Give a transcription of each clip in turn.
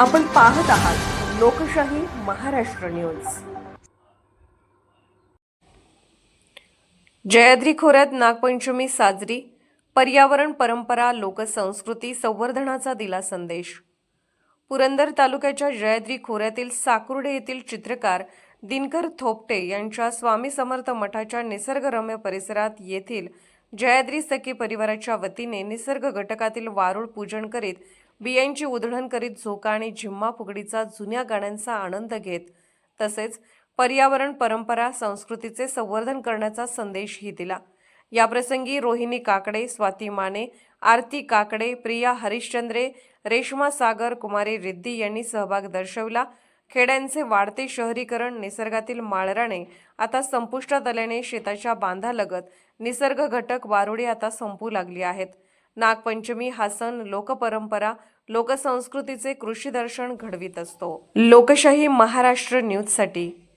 आपण पाहत आहात लोकशाही महाराष्ट्र न्यूज. जयाद्री खोऱ्यात नागपंचमी साजरी पर्यावरण परंपरा लोकसंस्कृती संवर्धनाचा दिला संदेश. पुरंदर तालुक्याच्या जयाद्री खोऱ्यातील साकुर्डे येथील चित्रकार दिनकर थोपटे यांच्या स्वामी समर्थ मठाच्या निसर्गरम्य परिसरात येथील जयाद्री सखी परिवाराच्या वतीने निसर्ग घटकातील वारुळ पूजन करीत बियांची उधळण करीत झोका आणि झिम्मा फुगडीचा जुन्या गाण्यांचा आनंद घेत तसेच पर्यावरण परंपरा संस्कृतीचे संवर्धन करण्याचा संदेशही दिला. याप्रसंगी रोहिणी काकडे स्वाती माने आरती काकडे प्रिया हरिश्चंद्रे रेश्मा सागर कुमारी रिद्दी यांनी सहभाग दर्शवला. खेड्यांचे वाढते शहरीकरण निसर्गातील माळराणे आता संपुष्टात आल्याने शेताच्या बांधालगत निसर्ग घटक वारुळे आता संपू लागली आहेत. नागपंचमी हा सण लोकपरंपरा लोकसंस्कृतीचे कृषी दर्शन घडवीत असतो. लोकशाही महाराष्ट्र न्यूजसाठी.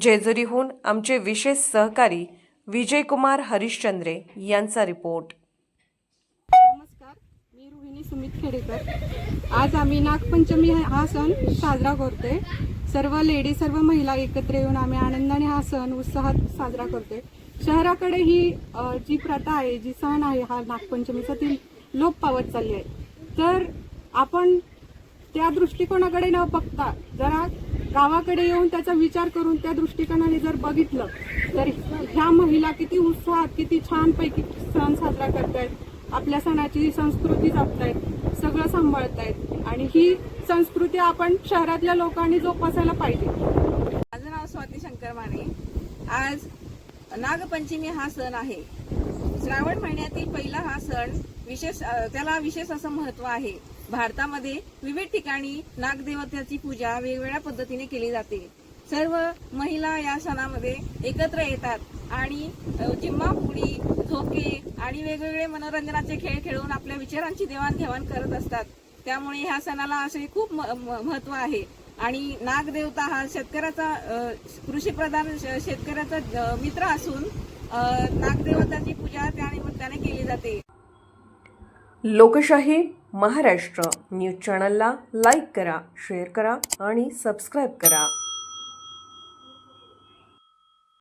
जेजुरीहून आमचे विशेष सहकारी विजयकुमार हरिश्चंद्रे यांचा रिपोर्ट. नमस्कार मी रोहिणी सुमित खेडेकर. आज आम्ही नागपंचमी हा- हा सण साजरा करतोय. सर्व लेडी सर्व महिला एकत्र येऊन आम्ही आनंदाने हा सण उत्साहात साजरा करतोय. शहराकडे ही जी प्रथा आहे जी सण आहे हा नागपंचमीचा ती लोप पावत चालली आहे. तर आपण त्या दृष्टिकोनाकडे न बघता जरा गावाकडे येऊन त्याचा विचार करून त्या दृष्टिकोनाने जर बघितलं तर ह्या महिला किती उत्साहात किती छानपैकी सण साजरा करतायत. आपल्या सणाची संस्कृती जपतायत सगळं सांभाळतायत. आणि ही संस्कृती आपण शहरातल्या लोकांनी जोपासायला पाहिजे. माझं नाव स्वाती शंकर माने. आज नागपंचमी हा सण आहे. श्रावण महिन्यातील पहिला हा सण विशेष त्याला विशेष असं महत्त्व आहे. भारतामध्ये विविध ठिकाणी नागदेवतेची पूजा वेगवेगळ्या पद्धतीने केली जाते. सर्व महिला या सणामध्ये एकत्र येतात आणि अ, जिम्मा फुगडी झोके आणि वेगवेगळे मनोरंजनाचे खेळ खेळून आपल्या विचारांची देवाणघेवाण करत असतात. त्यामुळे ह्या सणाला असे खूप म- म- महत्त्व आहे. आणि नागदेवता हा शेतकऱ्याचा कृषीप्रधान शेतकऱ्याचा मित्र असून नागदेवताची पूजा त्या केली जाते. लोकशाही महाराष्ट्र न्यूज चॅनलला लाईक करा शेअर करा आणि सबस्क्राईब करा.